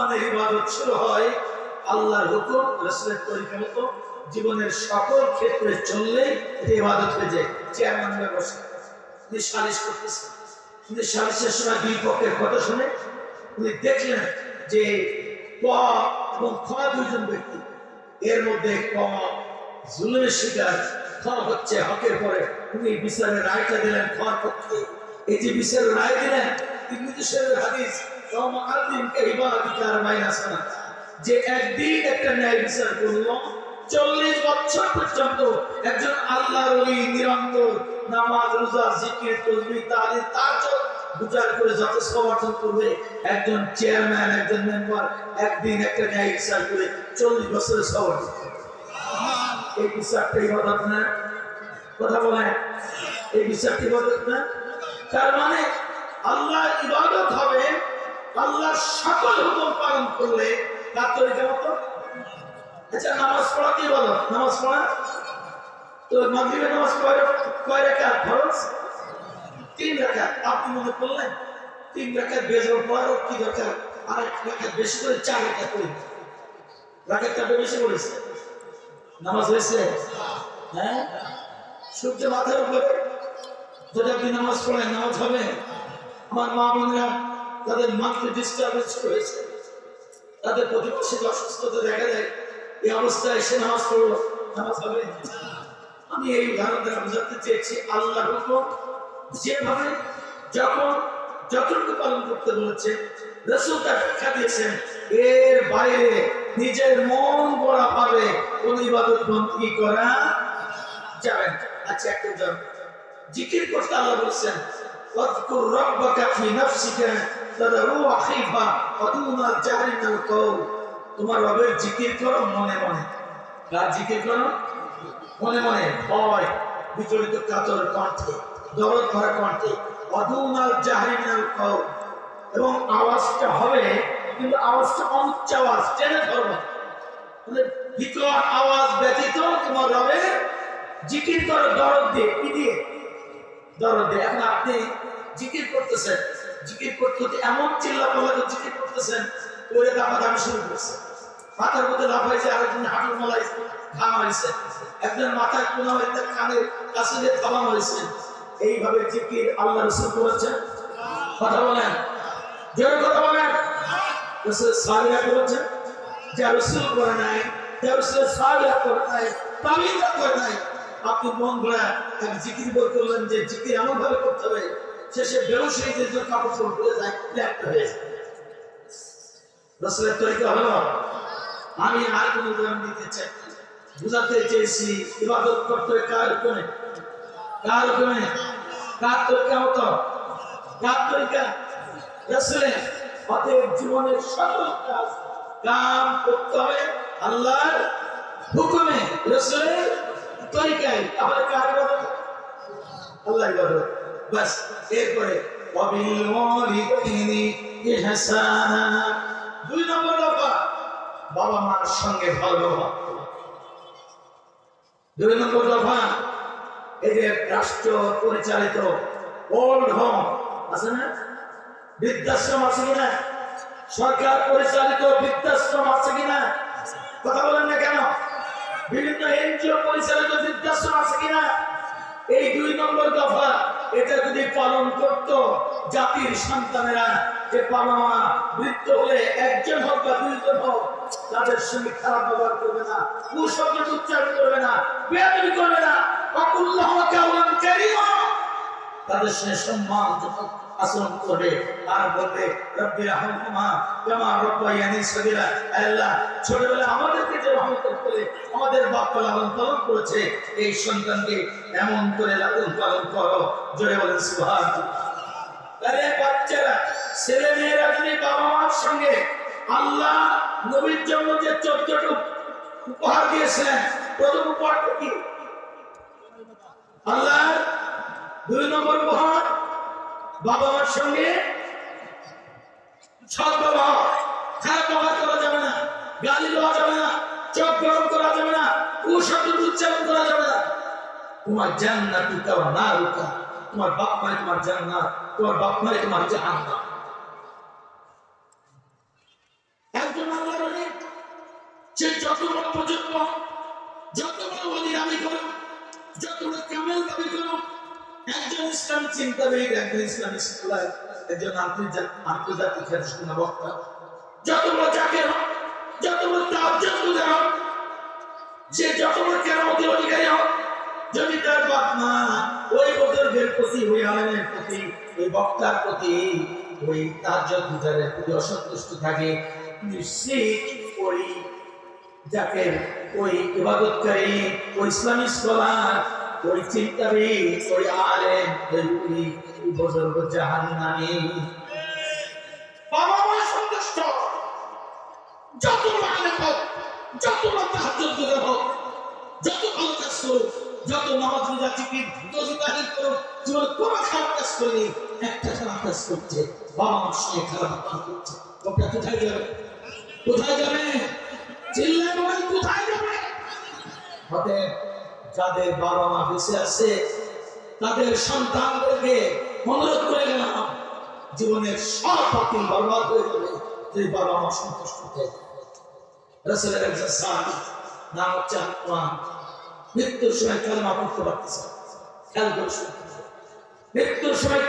মুসলমানের ইবাদত শুরু হয় আল্লাহর হুকুম, রসুলের তরিকা মতো জীবনের সকল ক্ষেত্রে চললেই এটা ইবাদত হয়ে যায়। চেয়ারম্যান হয়ে বসে। উনি সালিশ করতেছেন উনি সালিশের সময় দুই পক্ষের কথা শুনে উনি দেখলেন যে ক এবং খ দুইজন ব্যক্তি। এর মধ্যে ক জুলুমের শিকার, খ হচ্ছে হকের পরে। উনি বিচারের রায়টা দিলেন খর পক্ষে। এই যে বিচারের রায় দিলেন, তিনি হাদিস কমাদিনকে ইবাদিকার মাইনাসানা যে একদিন একটা ন্যায় বিচার করল, চল্লিশ বছর পর্যন্ত একজন আল্লাহ নিরন্তর নামাজ, রোজা, জিকির, তসবিহ তালিম তাজ্জুদ বুঝার করে যথেষ্ট অর্জন করবে। একজন চেয়ারম্যান একজন মেম্বার একদিন একটা ন্যায় বিচার করে চল্লিশ বছরের সবর এই বিচারটা ইবাদত না কথা বলেন। এই বিচারটা ইবাদত না তার মানে আল্লাহ ইবাদত হবে আল্লাহ সকল হুকুম পালন করলে তার তরিকা মতো আচ্ছা নামাজ পড়া কি বলো? নামাজ পড়া? তো মাগরিবে নামাজ কয় কয় রাকাত ফরজ? তিন রাকাত। আপনি মনে করলেন? তিন রাকাত বেজর পড়ার কি দরকার? আর এক রাকাত বেশি করে, চার রাকাত করি। রাকাতটা বেশি করেছে নামাজ হয়েছে? হ্যাঁ? সূর্য মাথার উপরে যদি আপনি নামাজ পড়েন, নামাজ হবে। আমার মা বোনেরা তাদের মাকে ডিস্টার্বেন্স রয়েছে। তাদের প্রতিবেশী অসুস্থতা দেখা দেয় এই অবস্থায় এসে নামাজ পড়ল। নামাজ হবে আমি এই উদাহরণ দ্বারা বোঝাতে চেয়েছি আল্লাহ যেভাবে যখন যতটুকু পালন করতে বলেছে, রসুল তার শিক্ষা দিয়েছেন, এর বাইরে নিজের মন গড়া পাবে কোন ইবাদত করা যাবে আচ্ছা একটা উদাহরণ। জিকির করতে আল্লাহ বলছেন রব্বাকা ফি নাফসিকা তাদারুহা খাইফা ওয়া দুনা তোমার রবের জিকির করো মনে মনে। কার জিকির করো? মনে মনে। ভয়, বিচলিত কাতর কণ্ঠে, দরদ ভরা কণ্ঠে। অদুনাল জাহরিনাল কওম। এবং আওয়াজটা হবে, কিন্তু আওয়াজটা অনুচ্চ আওয়াজ, টেনে ধরব মানে ভিতর আওয়াজ ব্যতীত তোমার রবে জিকির করো, দরদ দিয়ে, কি দিয়ে? দরদ দিয়ে। এখন আপনি জিকির করতেছেন। জিকির করতে এমন চিল্লা পাল্লা জিকির করতেছেন ওরে শুরু করছে। মাথার মধ্যে লাফাইছে আরেকজন হাঁটুর মলাই ঘা মারিছে একজন মাথায় কোনা হয়েছে কানের কাছে মারিছে এইভাবে জিকির আল্লাহ রসুল করেছেন। কথা বলেন। জোরে কথা বলেন। রসুল সালিয়া করেছেন। যা রসুল করে নাই, যা রসুল সালিয়া করে নাই করে নাই। আপনি মন গড়া এক জিকির বই করলেন যে জিকির এমন ভাবে করতে হবে শেষে বেরোসেই কাপড় চোপড় করে যায় ল্যাপটা হয়ে যায়। হলো, আমি আর কোন উদাহরণ দিতে চাই। বুঝাতে চেয়েছি, ইবাদত করতে কার হুকুমে কার হুকুমে কার তরিকা মতো? কার তরিকা? অতএব জীবনের সকল কাজ, কাম করতে হবে আল্লাহর হুকুমে, রসুলের তরিকায়। তাহলে কার ইবাদত? আল্লাহ ইবাদত। বাস, এরপরে দুই নম্বর দফা বাবা মার সঙ্গে ভালো দুই নম্বর দফা রাষ্ট্র পরিচালিত ওল্ড হোম, আছে না? বৃদ্ধাশ্রম আছে কিনা? সরকার পরিচালিত বৃদ্ধাশ্রম আছে কিনা? কথা বলেন না কেন? বিভিন্ন এনজিও পরিচালিত বৃদ্ধাশ্রম আছে কিনা? এটা যদি পালন করত জাতির সন্তানেরা, যে বাবা মা বৃত্ত হলে একজন হোক বা দুইজন হোক, তাদের সঙ্গে খারাপ ব্যবহার করবে না কুশব্দ উচ্চারণ করবে না, বেয়াদবি করবে না। অকুল্লাহ কাউলান তাদের সঙ্গে সম্মানজনক আচরণ করবে আর বলবে, রব্বি রাহমহুমা কামা রব্বায়ানি সগীরা আল্লাহ, ছোটবেলায় আমাদেরকে যে রহমত করে, আমাদের বাপ লালন পালন করেছে, এই সন্তানকে এমন করে লালন পালন করো, জোরে বলেন সুবহান আরে বাচ্চারা ছেলে মেয়েরা যদি বাবা মার সঙ্গে আল্লাহ নবীর জন্য যে চোদ্দটুক উপহার দিয়েছিলেন, প্রথম উপহারটা কি? আল্লাহ দুই নম্বর উপহার বাবা মার সঙ্গে সৎ ব্যবহার। ব্যবহার করা যাবে না, গালি দেওয়া যাবে না, চোখ করা যাবে না উচ্চারণ করা যাবে না। তোমার তোমার তোমার তোমার বাপ মারে তোমার অলি দাবি করো যত বড় কামেল দাবি করো একজন ইসলাম চিন্তাবিদ একজন ইসলামী স্কলার একজন আন্তর্জাতিক খ্যাতিসম্পন্ন বক্তা। যত হোক, যত তাজ্জাত গুজার হোক, সে যত বড় কেরামতি অধিকারী হোক, যদি তার বাপ মা ওই বুজুর্গের প্রতি, ওই আলমের প্রতি, ওই বক্তার প্রতি, ওই তাজ্জাত গুজারের প্রতি অসন্তুষ্ট থাকে, নিশ্চিত ওই যাকে ওই ইবাদতকারী, ওই ইসলামী স্কলার ওই চিন্তাবিদ ওই আলেম বাবা মা যত আলেম হোক, যত তাহাজ্জুদ গুজার হোক, যত যত নামাজ রোজা, জিকির যদি তাহির করুক, জীবনে কোনো করছে, বাবা মার খারাপ কাজ করছে। কোথায় যাবে? কোথায় যাবে? চিল্লায় কোথায় যাবে? অতএব যাদের বাবা মা বেঁচে আছে, তাদের সন্তানদেরকে অনুরোধ করে গেলাম, জীবনের সব বাতিল বরবাদ হয়ে যাবে যদি বাবা মা সন্তুষ্ট আত্মান মৃত্যুর সময় খেয়াল মৃত্যুর সময়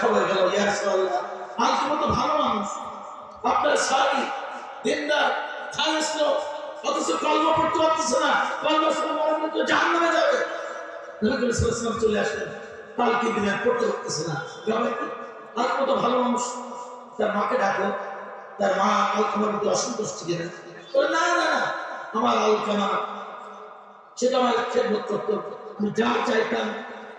খবর গেল আজ মতো ভালো মানুষ। আপনার সারি দিনদার খালেস লোক অথচ কলমা পড়তে পারতেছে না। কলমা শুনে মতো জাহান্নামে যাবে। নবী ওয়াসাল্লাম চলে আসলেন। দিনে পড়তে পারতেছে না। যাবে? আর কত ভালো মানুষ। তার মাকে ডাকো তার মা আলকামার প্রতি অসন্তুষ্ট ছিলেন বলে, না না না আমার আলকামা সেটা আমার খেদমত করতো। আমি যা চাইতাম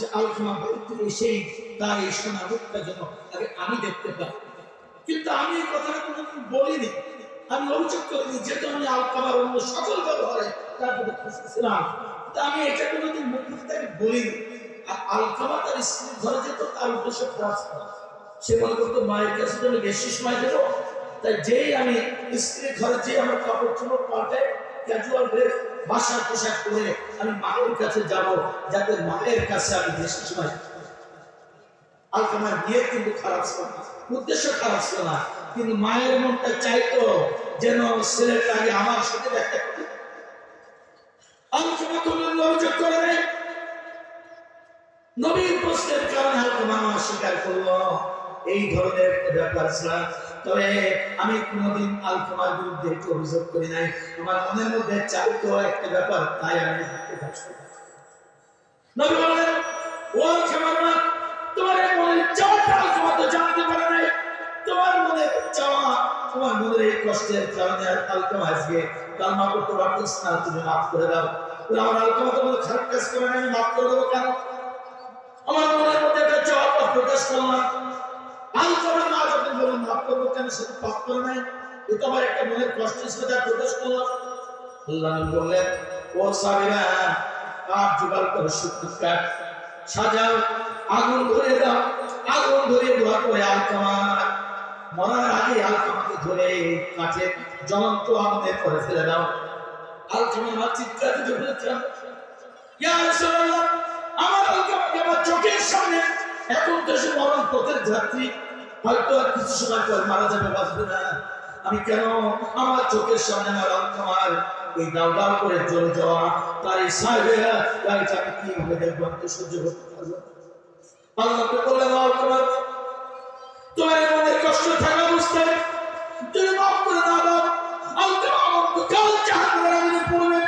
যে আলোচনা বাড়িতে এসেই তার এই সোনা রূপটা যেন আমি দেখতে পাই। কিন্তু আমি এই কথাটা কোনোদিন বলিনি। আমি অভিযোগ করিনি যেহেতু আমি আলকামার অন্য সকল ব্যবহারে তার প্রতি খুশি ছিলাম আমি এটা কোনোদিন মুখ থেকে তাকে বলিনি। আর আলকামা তার স্ত্রীর ঘরে যেত তার উদ্দেশ্য ছিল সে মনে করতো মায়ের কাছে তো আমি বেশি সময় দেবো। তাই যেই আমি স্ত্রীর ঘরে যে আমার কাপড় চোপড় পাল্টে ক্যাজুয়াল ড্রেস বাসার পোশাক পরে আমি মায়ের কাছে যাব, যাতে মায়ের কাছে আমি বেশি সময়। আলকামার বিয়ে কিন্তু খারাপ ছিল না, উদ্দেশ্য খারাপ ছিল না, কিন্তু মায়ের মনটা চাইতো যেন ছেলেটা আগে আমার সাথে দেখা করে আলোচনা করলেন অভিযোগ করে নবীর প্রশ্নের কারণে আলকামা স্বীকার করল, এই ধরনের ব্যাপার ছিল। তবে আমি কোনোদিন আলকামার বিরুদ্ধে একটু অভিযোগ করি নাই। আমার মনের মধ্যে চাইতো একটা ব্যাপার, তাই আমি তোমার মনের চাওয়া, তোমার মনের এই কষ্টের কারণে পারতেছ না, তুমি মাফ তো খারাপ কাজ করে আমি তো একটা মনের কষ্ট ছিল সাজাও, আগুন ধরে দাও, আগুন ধরে ধোয়া করে আলকামা মরার আগে আলকামাকে ধরে কাঠে জ্বলন্ত আগুনের করে ফেলে দাও। আলকামা মা চিৎকার দিতে রাসূলুল্লাহ, আমার আলকামাকে চোখের সামনে, এখন তো সে মরণ পথের যাত্রী। হয়তো আর কিছু সময় পর মারা যাবে, বাঁচবে না। আমি কেন? আমার চোখের সামনে আমার আলকামার এই দাও দাও করে জ্বলে যাওয়া তার এই গাড়িটা আমি কীভাবে দেখব? আমি তো সহ্য করতে পারব আল্লাহকে বললাম আলকামার তোমার মনের কষ্ট থাকা মাফ করে না দাও আমার তো কাল পড়বে।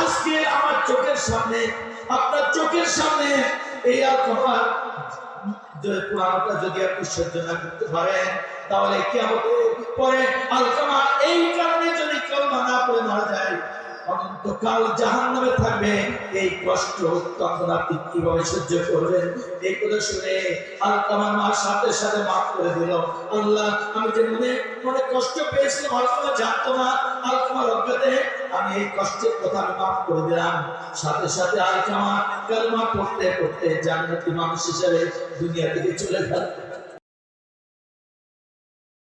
আজকে আমার চোখের সামনে, আপনার চোখের সামনে এই আলকামার পুরাণটা যদি আপনি সহ্য না করতে পারেন, তাহলে কি আমাকে পরে আলকামা এই কারণে যদি কলমা না পড়ে মারা যায় অনন্তকাল জাহান নামে থাকবে। এই কষ্ট তখন আপনি কীভাবে সহ্য করবেন? এই কথা শুনে আলকামার মা সাথে সাথে মাফ করে দিল। আল্লাহ, আমি যে মনে মনে কষ্ট পেয়েছিলাম আলকামা জানতো না। আলকামার অজ্ঞাতে আমি এই কষ্টের কথা আমি মাফ করে দিলাম। সাথে সাথে আলকামা কালমা পড়তে পড়তে জান্নাতি মানুষ হিসেবে দুনিয়া থেকে চলে গেল